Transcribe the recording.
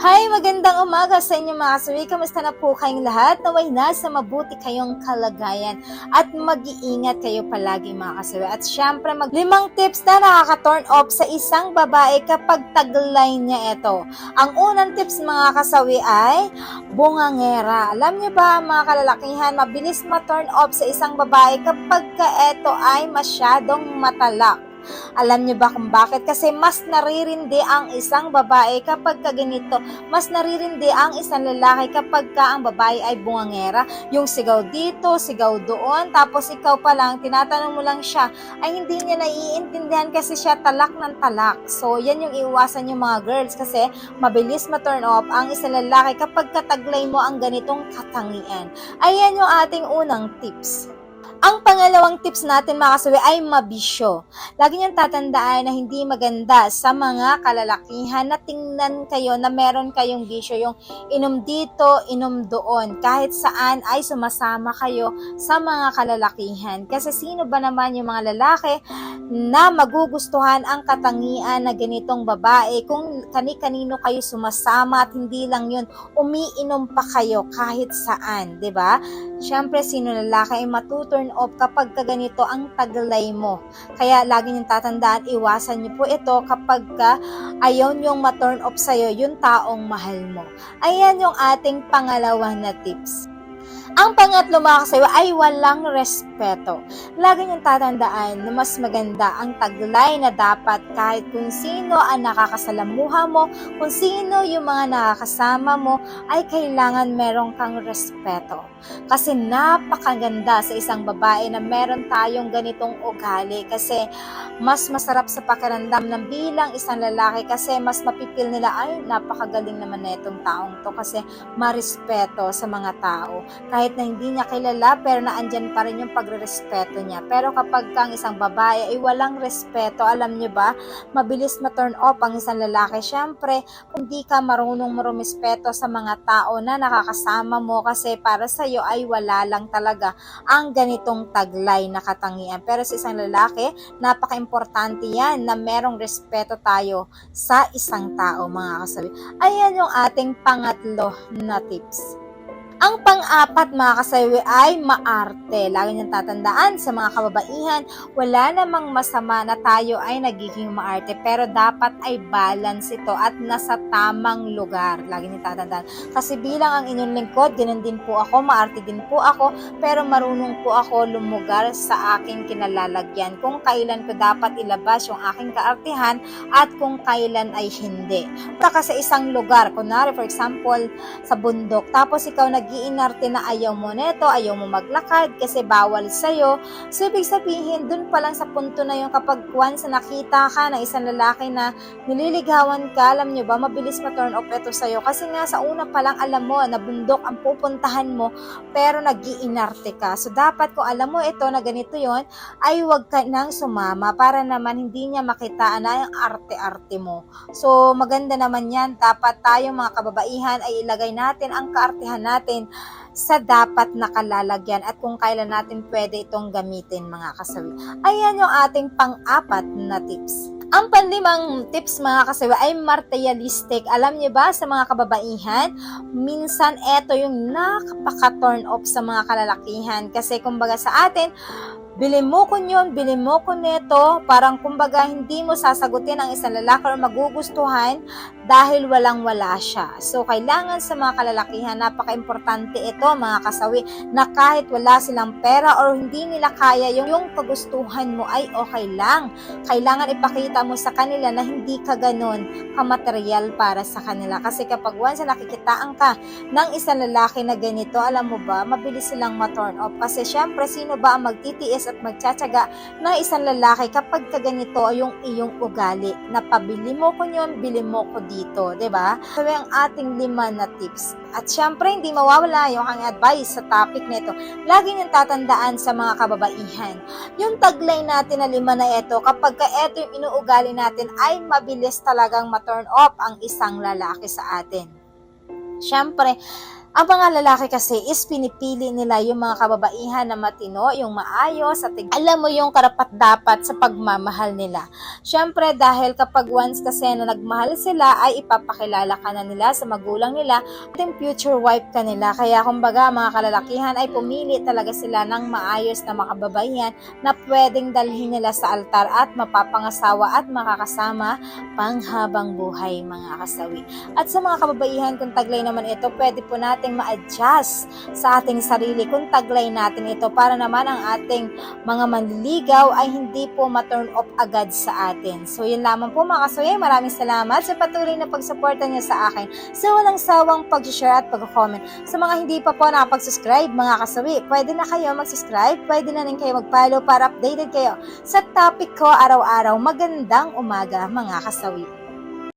Hi, magandang umaga sa inyo mga kasawi. Kamusta na po kayong lahat? Naway nasa mabuti kayong kalagayan at mag-iingat kayo palagi mga kasawi. At syempre, mag limang tips na nakaka-turn off sa isang babae kapag taglay niya ito. Ang unang tips mga kasawi ay bungangera. Alam niyo ba mga kalalakihan, mabilis ma-turn off sa isang babae kapag ka ito ay masyadong matalak. Alam niyo ba kung bakit? Kasi mas naririndi ang isang babae kapag ka ganito. Mas naririndi ang isang lalaki kapag ka ang babae ay bungangera. Yung sigaw dito, sigaw doon, tapos ikaw pa lang, tinatanong mo lang siya, ay hindi niya naiintindihan kasi siya talak ng talak. So, yan yung iwasan yung mga girls kasi mabilis ma-turn off ang isang lalaki kapag kataglay mo ang ganitong katangian. Ayan yung ating unang tips. Ang pangalawang tips natin mga kasawi ay mabisyo. Lagi niyong tatandaan na hindi maganda sa mga kalalakihan na tingnan kayo na meron kayong bisyo, yung inom dito, inom doon. Kahit saan ay sumasama kayo sa mga kalalakihan. Kasi sino ba naman yung mga lalaki na magugustuhan ang katangian na ganitong babae kung kani-kanino kayo sumasama at hindi lang yun, umiinom pa kayo kahit saan, 'di ba? Siyempre, sino lalaki ay matuturn off kapag ka ganito ang taglay mo. Kaya lagi niyong tatandaan, iwasan niyo po ito kapag ka ayaw niyong ma-turn off sa'yo yung taong mahal mo. Ayan yung ating pangalawa na tips. Ang pangatlo mga kasayo ay walang respeto. Lagi niyong tatandaan na mas maganda ang taglay na dapat kahit kung sino ang nakakasalamuha mo, kung sino yung mga nakakasama mo, ay kailangan meron kang respeto. Kasi napakaganda sa isang babae na meron tayong ganitong ugali kasi mas masarap sa pakiramdam ng bilang isang lalaki kasi mas mapipil nila ay napakagaling naman na itong taong to kasi marespeto sa mga tao. Kahit na hindi niya kilala pero naandyan pa rin yung pagre-respeto niya. Pero kapag kang isang babae ay walang respeto, alam niyo ba, mabilis ma-turn off ang isang lalaki. Siyempre, kung di ka marunong marumispeto sa mga tao na nakakasama mo kasi para sa iyo ay wala lang talaga ang ganitong taglay na katangian. Pero sa isang lalaki, napaka-importante yan na merong respeto tayo sa isang tao mga kasabi. Ayan yung ating pangatlo na tips. Ang pang-apat mga kasawi ay maarte. Lagi niyong tatandaan sa mga kababaihan, wala namang masama na tayo ay nagiging maarte pero dapat ay balance ito at nasa tamang lugar. Lagi niyong tatandaan. Kasi bilang ang inyong lingkod, ganun din po ako, maarte din po ako, pero marunong po ako lumugar sa aking kinalalagyan. Kung kailan ko dapat ilabas yung aking kaartihan at kung kailan ay hindi. Punta sa isang lugar, kunwari for example, sa bundok, tapos ikaw nag-iinarte na ayaw mo neto, ayaw mo maglakad kasi bawal sa'yo. So, ibig sabihin, dun pa lang sa punto na yung kapag once na nakita ka ng isang lalaki na nililigawan ka, alam nyo ba, mabilis ma-turn off ito sa'yo. Kasi nga, sa una pa lang alam mo na bundok ang pupuntahan mo, pero nag-iinarte ka. So, dapat kung alam mo ito na ganito yon ay huwag ka nang sumama para naman hindi niya makitaan na yung arte-arte mo. So, maganda naman yan. Dapat tayo mga kababaihan ay ilagay natin ang kaartehan natin sa dapat nakalalagyan at kung kailan natin pwede itong gamitin mga kasawi. Ayan yung ating pang-apat na tips. Ang panlimang tips mga kasawi ay materialistic. Alam niyo ba sa mga kababaihan, minsan eto yung nakapaka-turn off sa mga kalalakihan. Kasi kumbaga sa atin, bili mo ko yun, bili mo ko neto, parang kumbaga hindi mo sasagutin ang isang lalaki o magugustuhan dahil walang wala siya. So, kailangan sa mga kalalakihan, napaka-importante ito mga kasawi, na kahit wala silang pera or hindi nila kaya yung, yung kagustuhan mo ay okay lang. Kailangan ipakita mo sa kanila na hindi ka ganun kamaterial para sa kanila. Kasi kapag once na nakikitaan ka ng isang lalaki na ganito, alam mo ba, mabilis silang ma-turn off. Kasi syempre, sino ba ang magtitiis at magtsatsaga ng isang lalaki kapag ka ganito yung iyong ugali? Na pabili mo ko yun, bili mo ko dito, 'di ba? So, ang ating lima na tips. At syempre, hindi mawawala yung ang advice sa topic nito. Lagi niyong tatandaan sa mga kababaihan. Yung taglay natin na lima na ito, kapag ka ito yung inuugali natin, ay mabilis talagang ma-turn off ang isang lalaki sa atin. Syempre, Ang mga lalaki kasi is pinipili nila yung mga kababaihan na matino, yung maayos, at alam mo yung karapat-dapat sa pagmamahal nila. Siyempre, dahil kapag once kasi na nagmahal sila, ay ipapakilala ka na nila sa magulang nila at yung future wife ka nila. Kaya kumbaga, mga kalalakihan ay pumili talaga sila ng maayos na makababaihan na pwedeng dalhin nila sa altar at mapapangasawa at makakasama panghabang buhay mga kasawi. At sa mga kababaihan, kung taglay naman ito, pwede po nating ma-adjust sa ating sarili kung taglay natin ito para naman ang ating mga manliligaw ay hindi po ma-turn off agad sa atin. So yun lamang po mga kasawi. Maraming salamat sa patuloy na pagsuporta niyo sa akin sa walang sawang pag-share at pag-comment. Sa mga hindi pa po nakapag-subscribe mga kasawi, pwede na kayo mag-subscribe, pwede na rin kayo mag-follow para updated kayo sa topic ko araw-araw. Magandang umaga mga kasawi.